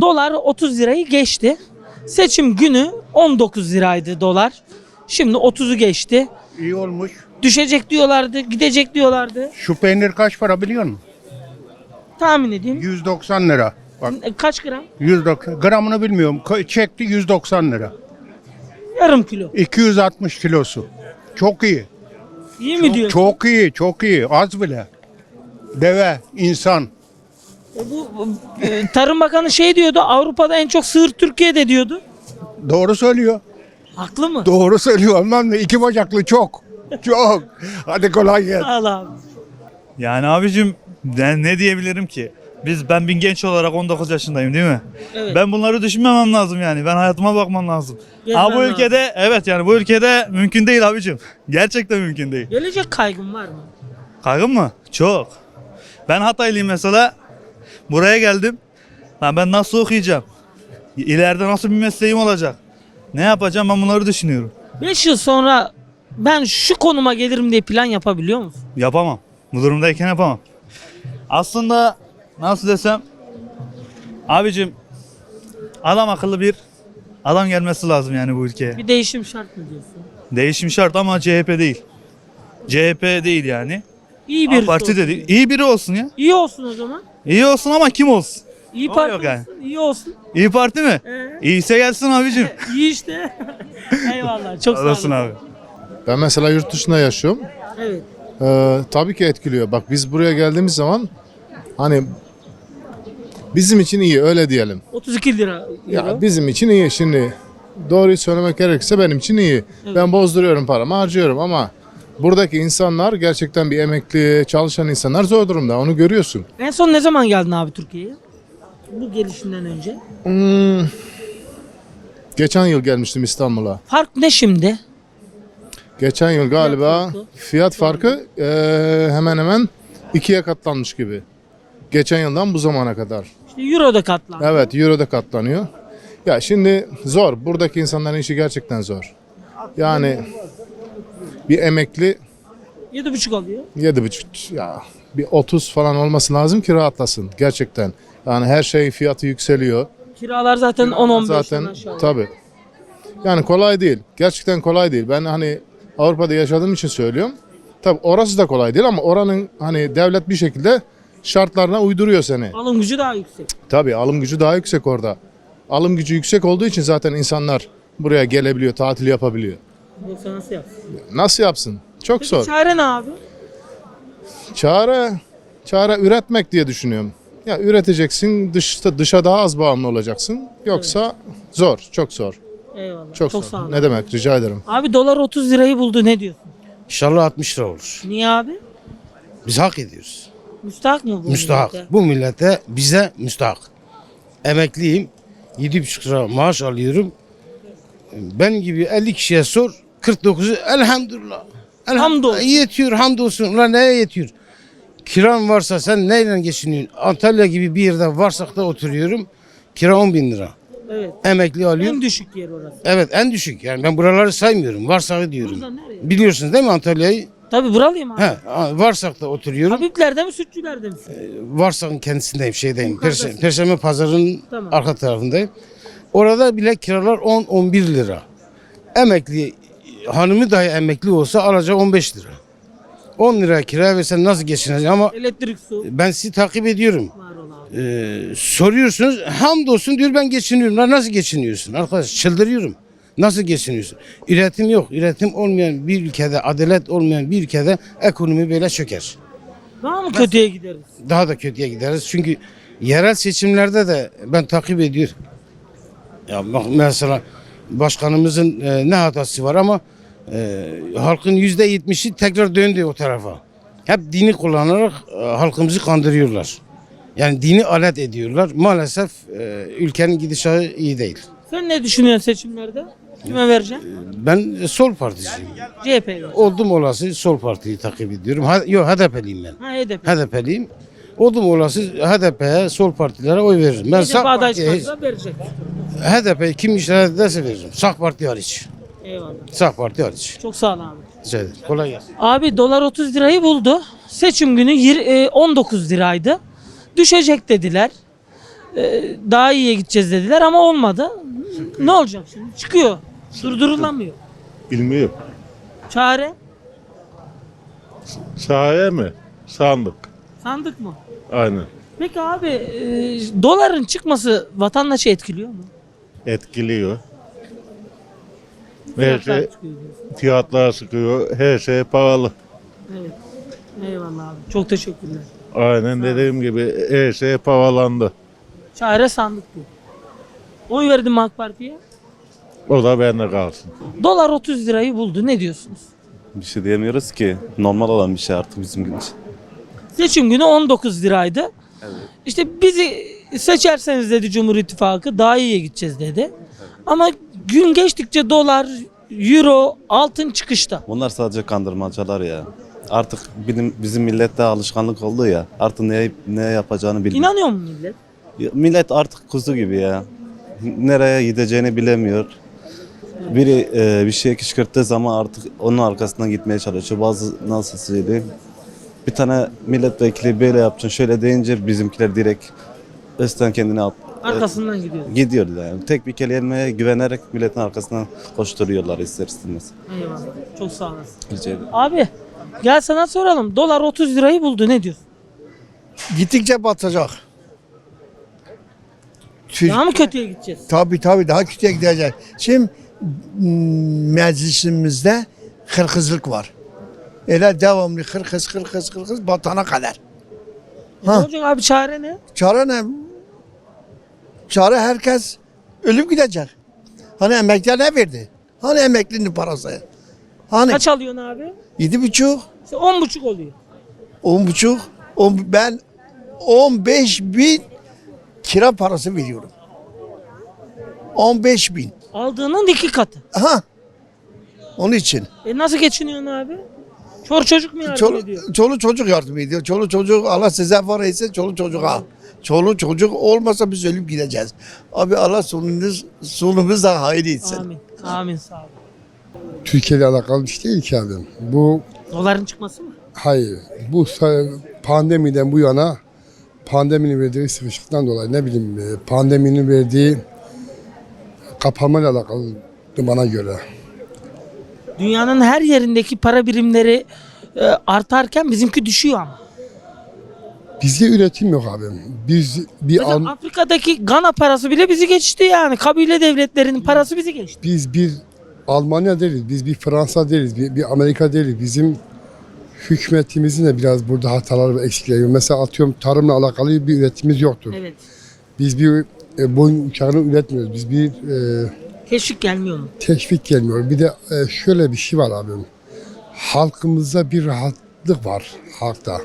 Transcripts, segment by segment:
Dolar 30 lirayı geçti. Seçim günü 19 liraydı dolar. Şimdi 30'u geçti. İyi olmuş. Düşecek diyorlardı, gidecek diyorlardı. Şu peynir kaç para biliyor musun? Tahmin edeyim. 190 lira. Bak E, Kaç gram? 190. Gramını bilmiyorum. Çekti 190 lira. Yarım kilo. 260 kilosu. Çok iyi. İyi mi diyorsun? Çok iyi, çok iyi. Az bile. Deve, insan. E, Bu, e, Tarım Bakanı şey diyordu, Avrupa'da en çok sığır Türkiye'de diyordu. Doğru söylüyor. Haklı mı? Doğru söylüyor. Ondan da iki bacaklı çok. Çok. Hadi kolay gelsin. Abi. Yani abicim ne, ne diyebilirim ki? Biz ben bir genç olarak 19 yaşındayım değil mi? Evet. Ben bunları düşünmemem lazım yani. Ben hayatıma bakmam lazım. Gezmem Ama bu lazım. ülkede evet yani bu ülkede mümkün değil abicim. Gerçekten mümkün değil. Gelecek kaygın var mı? Kaygın mı? Çok. Ben Hataylıyım mesela. Buraya geldim. Lan ben nasıl okuyacağım? İleride nasıl bir mesleğim olacak? Ne yapacağım ben bunları düşünüyorum. 5 yıl sonra ben şu konuma gelirim diye plan yapabiliyor musun? Yapamam. Bu durumdayken yapamam. Aslında nasıl desem abicim adam akıllı bir adam gelmesi lazım yani bu ülkeye. Bir değişim şart mı diyorsun? Değişim şart ama CHP değil. CHP değil yani. İyi Bir parti de değil. İyi biri olsun ya. İyi olsun o zaman. İyi olsun ama kim olsun? İyi O parti yok yani. olsun. İyi olsun. İyi Parti mi? Ee? İyiyse gelsin abicim. İyi işte. Eyvallah. Çok sağ Olasın abi. Ben mesela yurt dışında yaşıyorum. Evet. Ee, tabii ki etkiliyor. Bak biz buraya geldiğimiz zaman hani bizim için iyi öyle diyelim. 32 lira. Ya euro. bizim için iyi şimdi. Doğruyu söylemek gerekirse benim için iyi. Ben bozduruyorum paramı harcıyorum ama buradaki insanlar gerçekten bir emekli çalışan insanlar zor durumda. Onu görüyorsun. En son ne zaman geldin abi Türkiye'ye? Bu gelişinden önce. Hmm. Geçen yıl gelmiştim İstanbul'a. Fark ne şimdi? Geçen yıl galiba farkı? fiyat farkı eee, hemen hemen ikiye katlanmış gibi. Geçen yıldan bu zamana kadar. İşte euro da katlandı. Evet euro da katlanıyor. Ya şimdi zor. Buradaki insanların işi gerçekten zor. Yani bir emekli 7,5 alıyor. yedi buçuk ya bir 30 falan olması lazım ki rahatlasın gerçekten. Yani her şey fiyatı yükseliyor. Kiralar zaten 10-15 Zaten aşağı. tabi. Yani kolay değil. Gerçekten kolay değil. Ben hani Avrupa'da yaşadığım için söylüyorum. Tabi orası da kolay değil ama oranın hani devlet bir şekilde şartlarına uyduruyor seni. Alım gücü daha yüksek. Tabii alım gücü daha yüksek orada. Alım gücü yüksek olduğu için zaten insanlar buraya gelebiliyor, tatil yapabiliyor. Yoksa nasıl yapsın? Nasıl yapsın? Çok Peki zor. çare ne abi? Çare, çare üretmek diye düşünüyorum. Ya üreteceksin, dışta dışa daha az bağımlı olacaksın. Yoksa zor, çok zor. Eyvallah. Çok, Çok zor. sağ ol. Ne demek? Rica ederim. Abi dolar 30 lirayı buldu ne diyorsun? İnşallah 60 lira olur. Niye abi? Biz hak ediyoruz. Müstahak mı bu? müstahak. millete? Bu millete bize müstahak. Emekliyim. 7,5 lira maaş alıyorum. Ben gibi 50 kişiye sor. 49'u elhamdülillah. Hamdolsun. Yetiyor hamdolsun. Ulan neye yetiyor? Kiran varsa sen neyle geçiniyorsun? Antalya gibi bir yerde Varsak'ta oturuyorum. Kira 10 bin lira. Evet. Emekli alıyorum. En düşük yer orası. Evet en düşük. Yani ben buraları saymıyorum. Varsak'ı diyorum. Buradan nereye? Biliyorsunuz değil mi Antalya'yı? Tabii buralıyım abi. He, Varsak'ta oturuyorum. Habiblerde mi sütçülerde misin? Varsak'ın kendisindeyim şeydeyim. Yukarıdasın. Perşembe, Perşembe pazarının Tamam. arka tarafındayım. Orada bile kiralar 10-11 lira. Emekli hanımı dahi emekli olsa alacağı 15 lira. 10 lira kira versen nasıl geçinecek ama Elektrik, su. ben sizi takip ediyorum. Ee, soruyorsunuz hamdolsun diyor ben geçiniyorum. Lan nasıl geçiniyorsun arkadaş çıldırıyorum. Nasıl geçiniyorsun? Üretim yok. Üretim olmayan bir ülkede, adalet olmayan bir ülkede ekonomi böyle çöker. Daha mı kötüye gideriz? daha da kötüye gideriz. Çünkü yerel seçimlerde de ben takip ediyorum. Ya bak mesela başkanımızın e, ne hatası var ama e, halkın yüzde yetmişi tekrar döndü o tarafa. Hep dini kullanarak e, halkımızı kandırıyorlar. Yani dini alet ediyorlar. Maalesef e, ülkenin gidişatı iyi değil. Sen ne düşünüyorsun seçimlerde? Kime vereceksin? Ben e, sol particiyim. CHP'ye. Oldum olası sol partiyi takip ediyorum. Ha, yok HDP'liyim ben. Ha HDP. HDP'liyim. Oldum olası HDP'ye, sol partilere oy veririm. Ben HDP sağ partiye, verecek. HDP kim işaret ederse veririm. Sağ parti hariç. Eyvallah. Sağ parti hariç. Çok sağ ol abi. Rica ederim. Kolay gelsin. Abi dolar 30 lirayı buldu. Seçim günü yir- e, 19 liraydı. Düşecek dediler. e, daha iyiye gideceğiz dediler ama olmadı. Ne olacak şimdi? Çıkıyor. Durdurulamıyor. Bilmiyorum. Çare Sahi mi? Sandık. sandık mı? Aynen. Peki abi e, doların çıkması vatandaşı etkiliyor mu? Etkiliyor. Her Fiyatlar şey, çıkıyor diyorsun. fiyatlar sıkıyor. Her şey pahalı. Evet. Eyvallah abi. Çok teşekkürler. Aynen dediğim gibi her şey pahalandı. Çare sandık diyor. Oy verdim mi AK Parti'ye? O da bende kalsın. Dolar 30 lirayı buldu. Ne diyorsunuz? Bir şey diyemiyoruz ki. Normal olan bir şey artık bizim için. Seçim günü 19 liraydı. İşte bizi seçerseniz dedi Cumhur İttifakı daha iyiye gideceğiz dedi. Ama gün geçtikçe dolar, euro, altın çıkışta. Bunlar sadece kandırmacalar ya. Artık bizim, bizim millette alışkanlık oldu ya. Artık ne, ne yapacağını bilmiyor. İnanıyor mu millet? Ya Millet artık kuzu gibi ya. Nereye gideceğini bilemiyor. Biri e, bir şey kışkırttığı zaman artık onun arkasından gitmeye çalışıyor. Bazı nasıl söyleyeyim. Bir tane milletvekili böyle yapacaksın şöyle deyince bizimkiler direkt üstten kendini at, Arkasından gidiyor. gidiyor yani. Tek bir kelimeye güvenerek milletin arkasından koşturuyorlar ister istemez. Eyvallah. Çok sağ olasın. Rica ederim. Abi gel sana soralım. Dolar 30 lirayı buldu. Ne diyorsun? Gittikçe batacak. Türk, Daha mı kötüye gideceğiz? tabii tabii daha kötüye gidecek. Şimdi m, meclisimizde kırkızlık var. Öyle devamlı kırkız kırkız kırkız batana kadar. Ne Ha. olacak abi çare ne? Çare ne? Çare herkes ölüp gidecek. Hani emekliye ne verdi? Hani emeklinin parası? Hani Kaç alıyorsun abi? yedi buçuk, İşte 10,5 oluyor. on buçuk, on, ben 15 bin kira parası veriyorum. 15 bin. Aldığının iki katı. Aha. Onun için. E nasıl geçiniyorsun abi? Çor çocuk mu yardım Çoluk, ediyor? çoluk çocuk yardım ediyor. Çoluk çocuk Allah size var ise çoluk çocuk al. Çoluk çocuk olmasa biz ölüp gideceğiz. Abi Allah sonumuz, sonumuz da hayır etsin. Amin. Amin sağ ol. Türkiye ile alakalı bir şey değil ki abi. Bu Doların çıkması mı? hayır. Bu sa- pandemiden bu yana pandeminin verdiği sıkışıklıktan dolayı ne bileyim e, pandeminin verdiği kapanmayla alakalı bana göre. Dünyanın her yerindeki para birimleri e, artarken bizimki düşüyor ama. Bizde üretim yok abi. Biz bir Mesela Afrika'daki Gana parası bile bizi geçti yani. Kabile devletlerinin parası bizi geçti. biz bir Almanya değiliz, biz bir Fransa değiliz, bir, bir Amerika değiliz. Bizim hükümetimizin de biraz burada hataları ve eksikleri var. Mesela atıyorum tarımla alakalı bir üretimimiz yoktur. Evet. Biz bir e, boyun uçağını üretmiyoruz. Biz bir e, Teşvik gelmiyor mu? teşvik gelmiyor. Bir de e, şöyle bir şey var abim. Halkımızda bir rahatlık var halkta.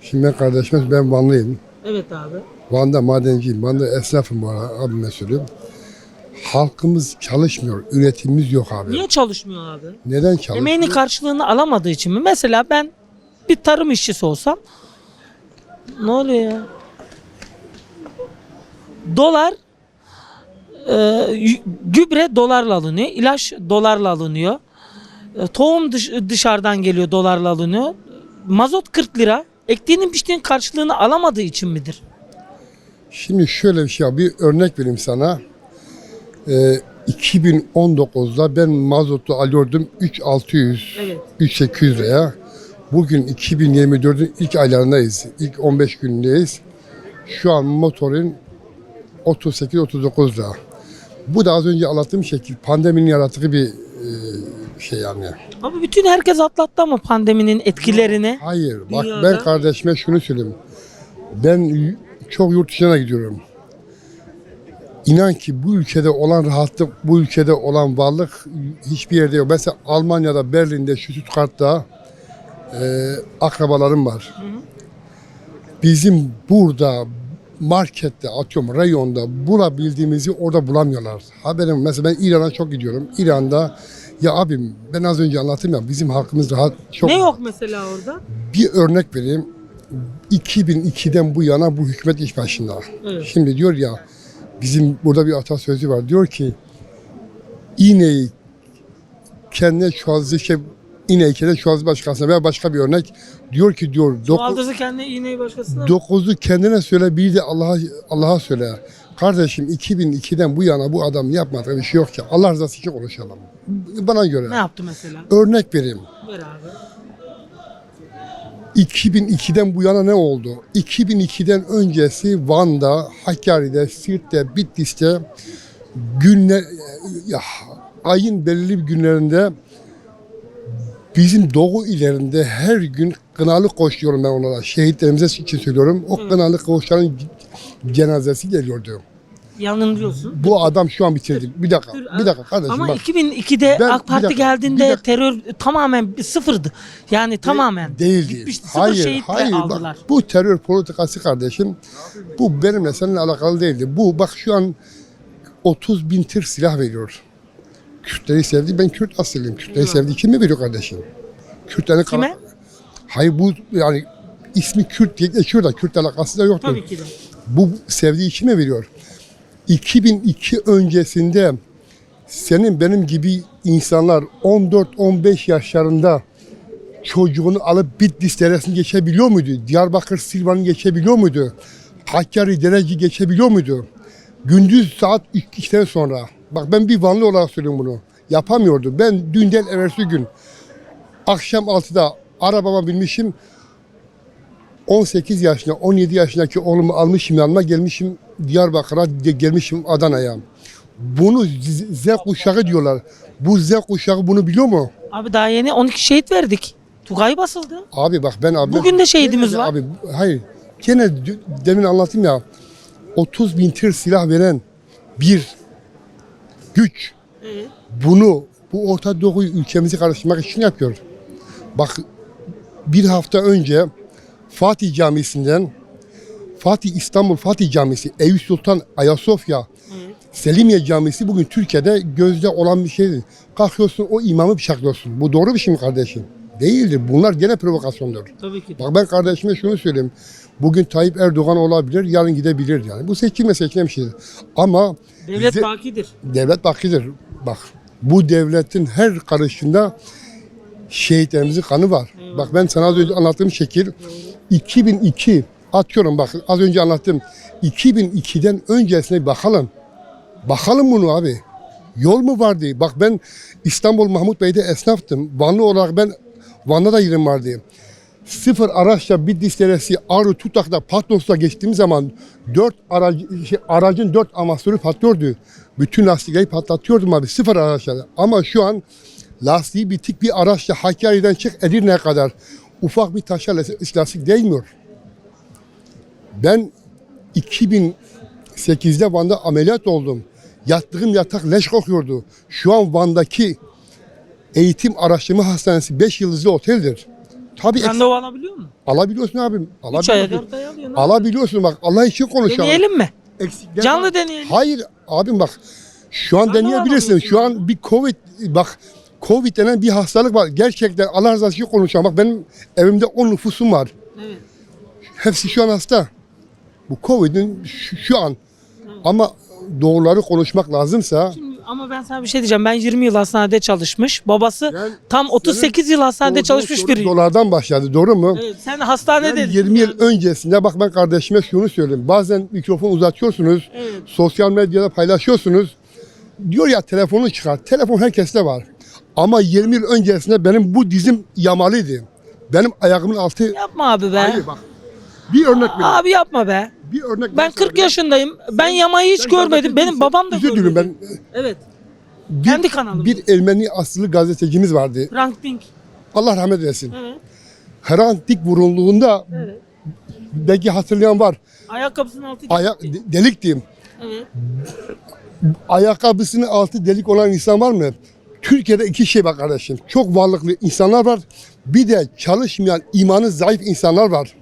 Şimdi ben kardeşim ben Vanlıyım. Evet abi. Van'da madenciyim. Van'da esnafım bu arada abime söylüyorum. Halkımız çalışmıyor. Üretimimiz yok abi. Niye çalışmıyor abi? Neden çalışmıyor? Emeğinin karşılığını alamadığı için mi? Mesela ben bir tarım işçisi olsam ne oluyor ya? Dolar e, gübre dolarla alınıyor. ilaç dolarla alınıyor. E, tohum dış- dışarıdan geliyor dolarla alınıyor. Mazot 40 lira. Ektiğinin biçtiğinin karşılığını alamadığı için midir? Şimdi şöyle bir şey. Bir örnek vereyim sana. Ee, 2019'da ben mazotu alıyordum 3600, Evet. 3800 liraya. Bugün 2024'ün ilk aylarındayız. İlk 15 günündeyiz. Şu an motorun 38-39 lira. Bu da az önce anlattığım şekil pandeminin yarattığı bir e, şey yani. Abi bütün herkes atlattı ama pandeminin etkilerini. Hayır. Bak Dünyada- ben kardeşime şunu söyleyeyim. Ben çok yurt dışına gidiyorum. İnan ki bu ülkede olan rahatlık, bu ülkede olan varlık hiçbir yerde yok. Mesela Almanya'da, Berlin'de, Stuttgart'ta e, akrabalarım var. Bizim burada markette atıyorum reyonda bulabildiğimizi orada bulamıyorlar. Haberim mesela ben İran'a çok gidiyorum. İran'da ya abim ben az önce anlattım ya bizim halkımız rahat çok Ne yok mesela orada? bir örnek vereyim. 2002'den bu yana bu hükümet iş başında. Evet. Şimdi diyor ya bizim burada bir atasözü var. Diyor ki iğneyi kendine çuvallayacak şey İneyke'de Şuaz Başkası'na veya başka bir örnek diyor ki diyor dokuz, Baldızı kendine iğneyi başkasına mı? dokuzu kendine söyle bir de Allah'a Allah'a söyle. Kardeşim 2002'den bu yana bu adam yapmadığı bir şey yok ki. Allah rızası için konuşalım. Bana göre. Ne yaptı mesela? Örnek vereyim. Ver abi. 2002'den bu yana ne oldu? 2002'den öncesi Van'da, Hakkari'de, Sirt'te, Bitlis'te günler, ya, ayın belirli bir günlerinde bizim doğu ilerinde her gün kınalı koşuyorum ben onlara. Şehitlerimize için söylüyorum. O kınalı koşanın cenazesi geliyordu. Yanılıyorsun. Bu adam şu an bitirdi. Bir dakika, bir dakika kardeşim Ama bak. 2002'de Ben- AK bir Parti dakika, bir geldiğinde dakika. terör tamamen bir sıfırdı. Yani tamamen. Değil değil. Gitmişti, sıfır Hayır, şehitle hayır. aldılar. Bak, bu terör politikası kardeşim. Bu benimle seninle alakalı değildi. Bu bak şu an 30 bin tır silah veriyor. Kürtleri sevdi. Ben Kürt aslıyım. Kürtleri sevdi. Kime veriyor kardeşim? Kürtlerin kara- Kime? Hayır bu yani ismi Kürt diye geçiyor da Kürt alakası da yoktur. Tabii ki de. Bu sevdiği kime veriyor? 2002 öncesinde senin benim gibi insanlar 14-15 yaşlarında çocuğunu alıp Bitlis deresini geçebiliyor muydu? Diyarbakır Silvan'ı geçebiliyor muydu? Hakkari Dereci geçebiliyor muydu? Gündüz saat 2'den sonra. Bak ben bir Vanlı olarak söylüyorum bunu. Yapamıyordu. Ben dünden evvelsi gün akşam 6'da arabama binmişim. 18 yaşında, 17 yaşındaki oğlumu almışım yanıma gelmişim Diyarbakır'a, gelmişim Adana'ya. Bunu Z, kuşağı diyorlar. Bu Z kuşağı bunu biliyor mu? Abi daha yeni 12 şehit verdik. Tugay basıldı. Abi bak ben abi. Bugün de şehidimiz var. Abi hayır. Gene demin anlattım ya. 30 bin tır silah veren bir güç bunu bu Orta Doğu'yu ülkemizi karıştırmak için yapıyor. Bak bir hafta önce Fatih Camisi'nden Fatih İstanbul Fatih Camisi, Eyüp Sultan Ayasofya, Selimiye Camisi bugün Türkiye'de gözde olan bir şeydir. Kalkıyorsun o imamı bıçaklıyorsun. Bu doğru bir şey mi kardeşim? Değildir. Bunlar gene provokasyondur. Tabii ki. Bak ben kardeşime şunu söyleyeyim. Bugün Tayyip Erdoğan olabilir, yarın gidebilir yani. Bu seçilme seçilen bir şeydir. Ama Devlet bize- bakidir. devlet bakidir. Bak bu devletin her karışında şehitlerimizin kanı var. Bak ben sana az önce anlattığım şekil 2002 atıyorum bak az önce anlattım. 2002'den öncesine bakalım. Bakalım bunu abi. Yol mu vardı? Bak ben İstanbul Mahmut Bey'de esnaftım. Vanlı olarak ben Van'da da yerim vardı. Sıfır araçla Bitlis Deresi, Ağrı, Tutak'ta, Patnos'ta geçtiğim zaman dört aracı, şey, aracın dört amasörü patlıyordu. Bütün lastikleri patlatıyordum abi sıfır araçla. Ama şu an lastiği bitik bir araçla Hakkari'den çık Edirne'ye kadar ufak bir taşa las- lastik değmiyor. Ben 2008'de Van'da ameliyat oldum. Yattığım yatak leş kokuyordu. Şu an Van'daki eğitim araştırma hastanesi 5 yıldızlı oteldir. Tabii Randevu alabiliyor musun? alabiliyorsun abim. 3 aya Alabiliyorsun. 4 aya alıyorsun. Alabiliyorsun bak Allah için konuşalım. Deneyelim mi? Eksikler Canlı var. deneyelim. Hayır abim bak şu an Randevu deneyebilirsin. Şu an bir Covid bak Covid denen bir hastalık var. Gerçekten Allah razı olsun konuşacağım. Bak benim evimde 10 nüfusum var. Evet. Hepsi şu an hasta. Bu Covid'in şu, şu an. Ama doğruları konuşmak lazımsa ama ben sana bir şey diyeceğim. Ben 20 yıl hastanede çalışmış. Babası Ben- tam 38 yıl hastanede çalışmış biri. Dolardan başladı doğru mu? Evet, sen hastanede Ben 20 yıl öncesinde bak ben kardeşime şunu söyleyeyim. Bazen mikrofon uzatıyorsunuz. Evet. Sosyal medyada paylaşıyorsunuz. Diyor ya telefonu çıkar. Telefon herkeste var. Ama 20 yıl öncesinde benim bu dizim yamalıydı. Benim ayağımın altı... Yapma abi be. Hayır bak. Bir örnek vereyim. Abi yapma be. Bir örnek Ben 40 yaşındayım. Ben yamayı hiç görmedim. Benim babam da Özür görmedi. dilerim ben. Evet. Bir, Kendi kanalım. Bir Ermeni asıllı gazetecimiz vardı. Frank Dink. Allah rahmet eylesin. Evet. Hrant Dik vurulduğunda Evet. belki hatırlayan var. Ayakkabısının altı Ayak de- delik diyeyim. Evet. ayakkabısının altı delik olan insan var mı? Türkiye'de iki şey var kardeşim. Çok varlıklı insanlar var. Bir de çalışmayan, imanı zayıf insanlar var.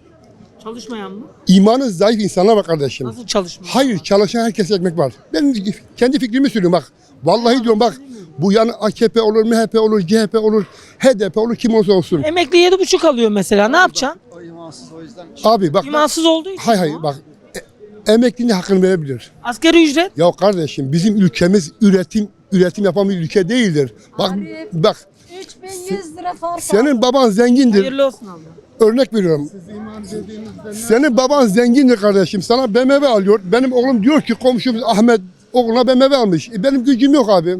Çalışmayan mı? İmanı zayıf insanlar var kardeşim. Nasıl çalışmıyor? Hayır, çalışan herkese ekmek var. Ben kendi fikrimi söylüyorum bak. Vallahi diyorum bak. Bu yani AKP olur, MHP olur, CHP olur, HDP olur, kim olursa olsun. Emekli yedi buçuk alıyor mesela. Ne yapacaksın? Abi bak. İmansız olduğu için. Hay hay bak. E, emeklinin hakkını verebilir. Asgari ücret. Ya kardeşim bizim ülkemiz üretim üretim yapan bir ülke değildir. Bak Abi. bak 3100 lira fark senin baban zengindir. Hayırlı olsun abla. Örnek veriyorum. Senin baban zengindir kardeşim. Sana BMW alıyor. Benim oğlum diyor ki komşumuz Ahmet oğluna BMW almış. E benim gücüm yok abi.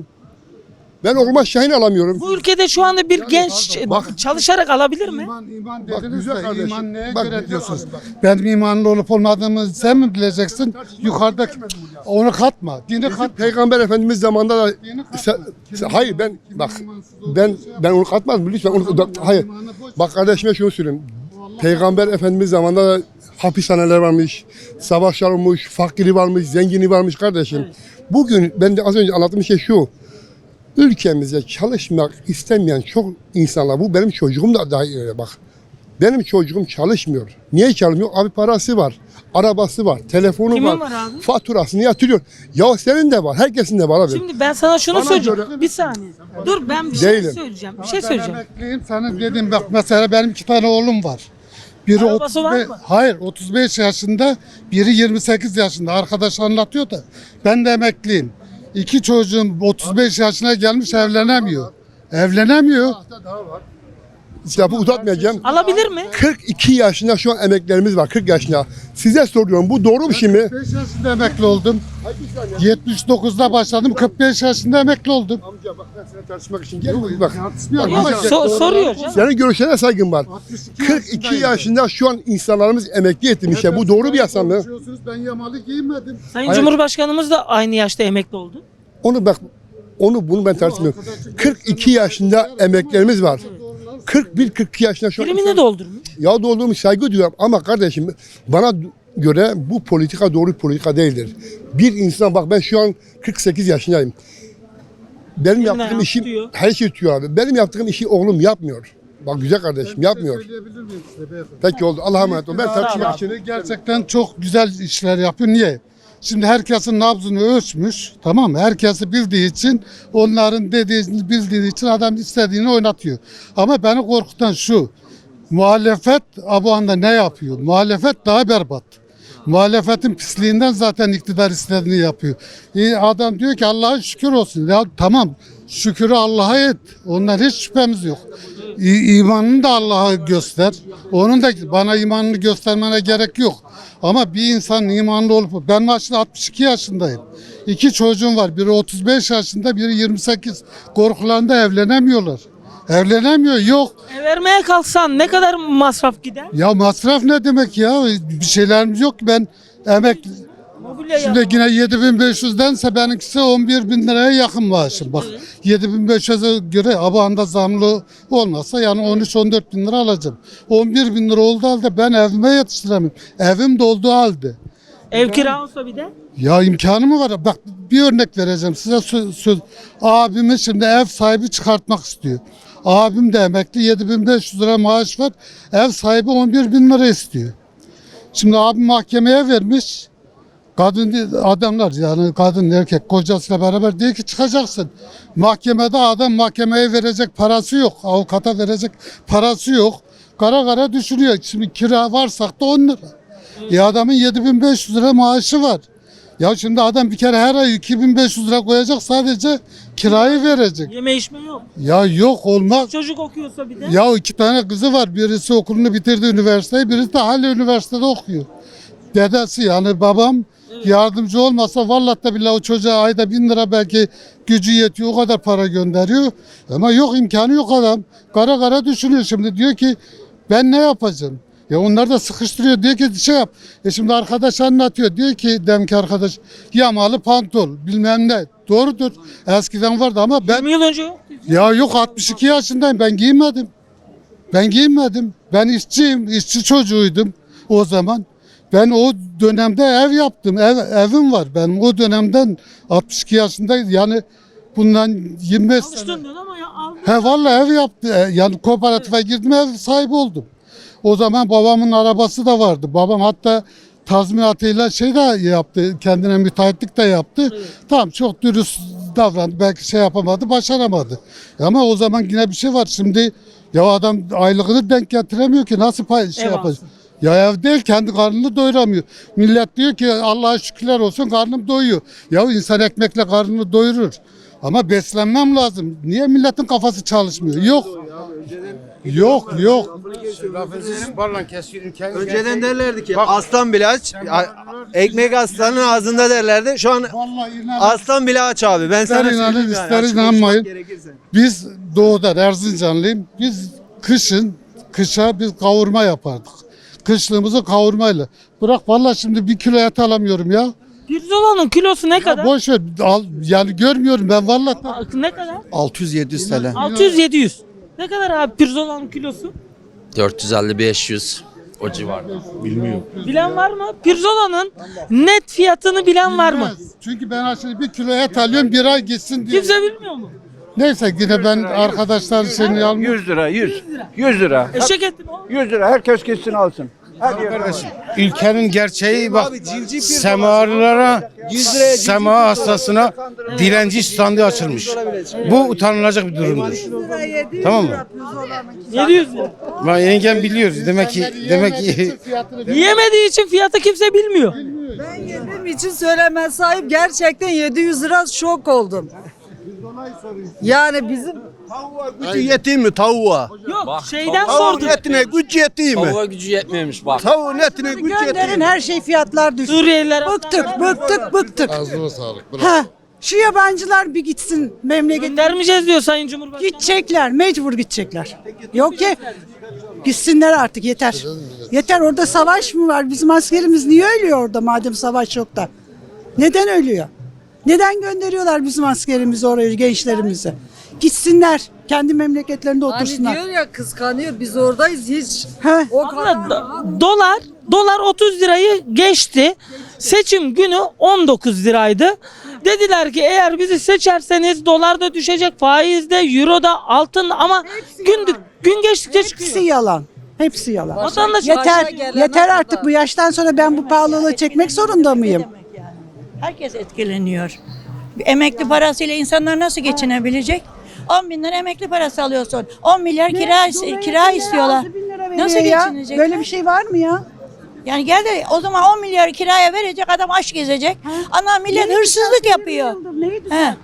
Ben oğluma Şahin alamıyorum. Bu ülkede şu anda bir genç bak- çalışarak alabilir mi? İman, iman Bak dediniz güzel de kardeşim. iman neye Bak göre güzel diyorsunuz? abi, bak. Benim imanlı olup olmadığımı sen mi bileceksin? Yukarıdaki onu katma. Dini Bizim katma. Peygamber Efendimiz zamanında da Dini katma. sen, sen- hayır ben bak imansız ben için- ben onu katmadım lütfen onu da- hayır. İmanı boş Bak kardeşime şunu söyleyeyim. Peygamber Efendimiz zamanında da hapishaneler varmış, savaşlar olmuş, fakiri varmış, zengini varmış kardeşim. Bugün ben de az önce anlattığım şey şu. Ülkemizde çalışmak istemeyen çok insanlar, bu benim çocuğum da dahi öyle bak. Benim çocuğum çalışmıyor. Niye çalışmıyor? Abi parası var, arabası var, telefonu Kimin var, var abi? faturasını yatırıyor. Ya senin de var, herkesin de var abi. Şimdi ben sana şunu Bana söyleyeceğim. göre- Bir saniye. Dur ben bir şey Değilim. söyleyeceğim. Bir şey Ben söyleyeceğim. emekliyim. Sana dedim bak mesela benim iki tane oğlum var. Biri Arabası var 35, mı? hayır 35 yaşında, biri 28 yaşında. Arkadaş anlatıyor da. Ben de emekliyim. İki çocuğum 35 yaşına gelmiş evlenemiyor. Evlenemiyor. Bu uzatmayacağım. Alabilir mi? 42 yaşında şu an emeklerimiz var 40 yaşında. Size soruyorum bu doğru mu şimdi? 45 yaşında emekli oldum. 79'da başladım. 45 yaşında emekli oldum. Amca bak ben seni tartışmak için gelmiyorum. Bak. So- soruyor canım. Senin görüşlerine saygım var. 62 42 yaşındayım. yaşında şu an insanlarımız emekli ettim işte. Bu doğru bir yasa mı? Ben yamalı giymedim. Sayın Hayır. Cumhurbaşkanımız da aynı yaşta emekli oldu. Onu bak onu bunu ben tartışmıyorum. 42 yaşında emeklerimiz var. 41 42 yaşında şu an Primini doldurmuş. ya doğduğum saygı duyuyorum ama kardeşim bana göre bu politika doğru bir politika değildir. Bir insan bak ben şu an 48 yaşındayım. Benim Eline yaptığım işim tutuyor. her şey tutuyor abi. Benim yaptığım işi oğlum yapmıyor. Bak güzel kardeşim yapmıyor. Söyleyebilir miyim size beyefendi? Peki oldu. Allah'a emanet ol. Ben tartışmak için gerçekten çok güzel işler yapıyor. Niye? Şimdi herkesin nabzını ölçmüş. Tamam mı? Herkesi bildiği için onların dediğini bildiği için adam istediğini oynatıyor. Ama beni korkutan şu. Muhalefet bu anda ne yapıyor? Muhalefet daha berbat. Muhalefetin pisliğinden zaten iktidar istediğini yapıyor. E, adam diyor ki Allah'a şükür olsun. Ya tamam şükürü Allah'a et. Ondan hiç şüphemiz yok. İ- imanını da Allah'a göster. Onun da bana imanını göstermene gerek yok. Ama bir insan imanlı olup ben başta 62 yaşındayım. İki çocuğum var. Biri 35 yaşında, biri 28. Korkularında evlenemiyorlar. Evlenemiyor. Yok. E, vermeye kalksan ne kadar masraf gider? Ya masraf ne demek ya? Bir şeylerimiz yok ki ben emekli. Mobilya Şimdi yine 7500'dense benimkisi 11 bin liraya yakın maaşım. Bak 7500'e göre abanda zamlı olmasa yani 13-14 bin lira alacağım. 11 bin lira oldu halde ben evime yetiştiremiyorum. Evim dolduğu halde. Ev kira olsa bir de. Ya imkanı mı var? Bak bir örnek vereceğim size söz. söz. Abimi şimdi ev sahibi çıkartmak istiyor. Abim de emekli 7500 lira maaş var. Ev sahibi 11 bin lira istiyor. Şimdi abim mahkemeye vermiş. Kadın adamlar yani kadın erkek kocasıyla beraber diyor ki çıkacaksın. Mahkemede adam mahkemeye verecek parası yok. Avukata verecek parası yok. Kara kara düşünüyor. Şimdi kira varsak da 10 lira. E adamın 7500 lira maaşı var. Ya şimdi adam bir kere her ay 2500 lira koyacak sadece kirayı verecek. Yeme içme yok. Ya yok olmaz. Çocuk okuyorsa bir de. Ya iki tane kızı var. Birisi okulunu bitirdi üniversiteyi, birisi de hala üniversitede okuyor. Dedesi yani babam yardımcı olmasa vallahi da billahi o çocuğa ayda bin lira belki gücü yetiyor o kadar para gönderiyor. Ama yok imkanı yok adam. Kara kara düşünüyor şimdi diyor ki ben ne yapacağım? Ya onlar da sıkıştırıyor diyor ki şey yap. E şimdi arkadaş anlatıyor diyor ki demki arkadaş yamalı pantol bilmem ne. Doğrudur. Eskiden vardı ama ben 20 yıl önce yok. ya yok 62 yaşındayım ben giymedim. Ben giymedim. Ben işçiyim, işçi çocuğuydum o zaman. Ben o dönemde ev yaptım. Ev, evim var. Benim o dönemden 62 yaşındayım. Yani bundan 25 sene. Çalıştın diyorsun ama ya aldın. He vallahi ev yaptı. E, Yani kooperatife girdim ev sahibi oldum. O zaman babamın arabası da vardı. Babam hatta tazminatıyla şey de yaptı. Kendine müteahhitlik de yaptı. Tamam çok dürüst davrandı. Belki şey yapamadı, başaramadı. Ama o zaman yine bir şey var. Şimdi ya adam aylığını denk getiremiyor ki nasıl pay, şey Ev yapacak? alsın. Ya ev değil kendi karnını doyuramıyor. Millet diyor ki Allah'a şükürler olsun karnım doyuyor. Ya insan ekmekle karnını doyurur. Ama beslenmem lazım. Niye milletin kafası çalışmıyor? Yok. Yok yok. Önceden derlerdi ki aslan bile aç, ekmek aslanın ağzında derlerdi. Şu an Vallahi aslan bile aç abi. Ben ister sana inanın söyleyeyim yani, ister açık inanmayın. gerekirse. Biz doğuda Erzincanlıyım. Biz kışın kışa biz kavurma yapardık. Kışlığımızı kavurmayla. Bırak vallahi şimdi bir kilo et alamıyorum ya. Pirzolanın kilosu ne Ya kadar? boş ver. Al, yani görmüyorum ben vallahi. Ne kadar? 600-700 TL. 600-700. Ne kadar abi pirzolanın kilosu? 450-500 o civarda. Bilen var mı? Pirzolanın net fiyatını bilen var mı? Bilmez. Çünkü ben şimdi bir kilo et alıyorum bir ay gitsin diye. Kimse bilmiyor mu? Neyse yine ben arkadaşlar seni almıyorum. 100 lira 100. 100 lira. Eşek eti mi? 100 lira herkes gitsin alsın. Ülkenin gerçeği bak Abi civciv semalılara, 100 liraya civciv sema hastasına dilenci standı açılmış. Bu utanılacak bir durumdur. Tamam mı? 700 lira. Ben yengem biliyor. Demek ki demek ki Yiyemediği için fiyatı kimse bilmiyor. Ben yediğim için söylemez sahip gerçekten 700 lira şok oldum. Yani bizim Gücü yeteyim mi tavuğa? Yok şeyden Tavuğun sordum. etine güç yeteyim mi? Hava gücü yetmiyormuş bak. Tavuğun etine güç gönderin yeteyim mi? her şey fiyatlar düştü. Suriyeliler Bıktık bıktık bıktık. Ağzına sağlık. Ha, şu yabancılar bir gitsin memleket. göndermeyeceğiz diyor Sayın Cumhurbaşkanı. Gidecekler mecbur gidecekler. Yok ki gitsinler artık yeter. Yeter orada savaş mı var? Bizim askerimiz niye ölüyor orada madem savaş yok da? Neden ölüyor? Neden gönderiyorlar bizim askerimizi oraya gençlerimizi? Gitsinler kendi memleketlerinde otursunlar. Hani diyor ya kıskanıyor biz oradayız hiç. Heh. O kadar. do- dolar dolar 30 lirayı geçti. Seçim günü 19 liraydı. Dediler ki eğer bizi seçerseniz dolar da düşecek, faiz de, euro da, altın ama gün gün geçtikçe Hepsi çıkıyor. yalan. Hepsi yalan. Vatandaş Yeter, yeter artık bu yaştan sonra ben bu pahalılığı çekmek zorunda mıyım? Herkes etkileniyor. Bir Emekli parasıyla insanlar nasıl geçinebilecek? 10 bin lira emekli parası alıyorsun. 10 milyar kira kira istiyorlar. Nasıl geçinecek? Böyle bir şey var mı ya? Yani gel de o zaman 10 milyar kiraya verecek adam aç gezecek. Ana millet hırsızlık yapıyor. He.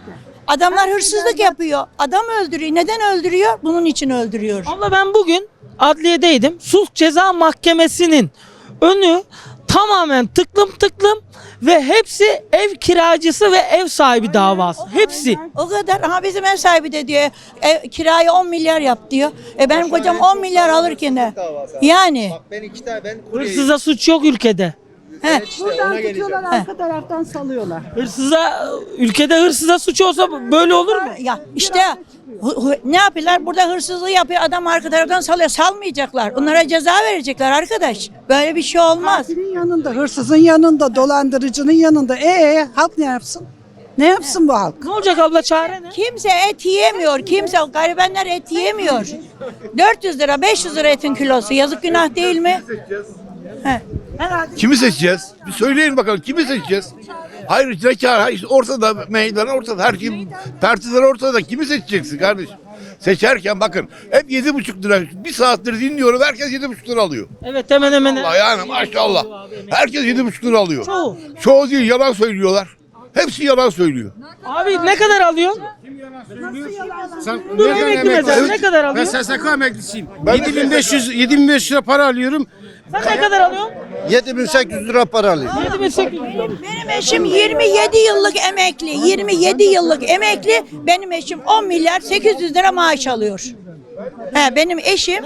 Adamlar hırsızlık yapıyor. Adam öldürüyor. Neden öldürüyor? Bunun için öldürüyor. Abla ben bugün adliyedeydim. Sulh Ceza Mahkemesi'nin önü tamamen tıklım tıklım ve hepsi ev kiracısı ve ev sahibi davası. Hepsi. O kadar. Aha bizim ev sahibi de diyor e, kirayı 10 milyar yap diyor. E benim kocam 10 milyar alırken de. Yani. Ben iki tane ben Hırsıza suç yok ülkede. He. Buradan tutuyorlar arka taraftan salıyorlar. Hırsıza ülkede hırsıza suç olsa böyle olur mu? Ya işte ne yapıyorlar? Burada hırsızlığı yapıyor. Adam arka taraftan salıyor. Salmayacaklar. Onlara ceza verecekler arkadaş. Böyle bir şey olmaz. Katilin yanında, hırsızın yanında, dolandırıcının yanında. Ee halk ne yapsın? Ne yapsın bu halk? Ne olacak abla çare ne? Kimse et yiyemiyor. Kimse garibenler et yiyemiyor. 400 lira 500 lira etin kilosu. Yazık günah değil mi? He. Kimi seçeceğiz? Bir söyleyin bakalım kimi seçeceğiz? Hayır ne kâr? Hayır, ortada meydan ortada. Her kim partiler ortada. Kimi seçeceksin kardeşim? Seçerken bakın hep yedi buçuk lira. Bir saattir dinliyorum herkes yedi buçuk lira alıyor. Evet hemen hemen. Allah yani maşallah. Herkes yedi buçuk lira alıyor. Çoğu. Çoğu değil yalan söylüyorlar. Hepsi yalan söylüyor. Abi ne kadar alıyorsun? Sen Dur emekli mesela ne kadar Ben alıyorsun? SSK emeklisiyim. 7500 7500 lira para alıyorum. Sen ne kadar alıyorsun? 7800 lira para alıyor. 7800 lira. Benim eşim 27 yıllık emekli. 27 yıllık emekli. Benim eşim 10 milyar 800 lira maaş alıyor. He, benim eşim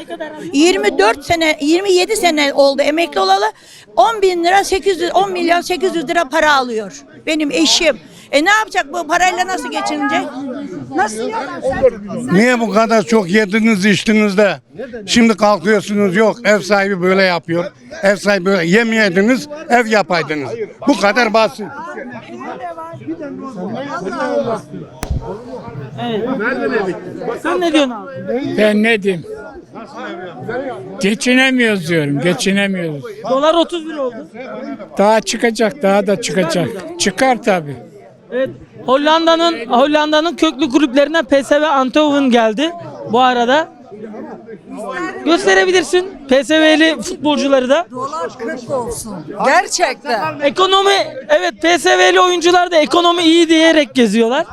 24 sene 27 sene oldu emekli olalı 10 bin lira 800 10 milyar 800 lira para alıyor benim eşim. E ne yapacak bu parayla nasıl geçinecek? Nasıl? Niye bu kadar çok yediniz içtiniz de şimdi kalkıyorsunuz yok ev sahibi böyle yapıyor. Ev sahibi böyle yemeyeydiniz ev yapaydınız. Bu kadar basit. Sen ne diyorsun abi? Ben ne diyeyim? Geçinemiyoruz diyorum, geçinemiyoruz. Dolar 30 lira oldu. Daha çıkacak, daha da çıkacak. Çıkar tabii. Evet. Hollanda'nın Hollanda'nın köklü kulüplerinden PSV Eindhoven geldi bu arada. Gösterebilirsin PSV'li futbolcuları da. Dolar 40 olsun. Gerçekten. Ekonomi evet PSV'li oyuncular da ekonomi iyi diyerek geziyorlar.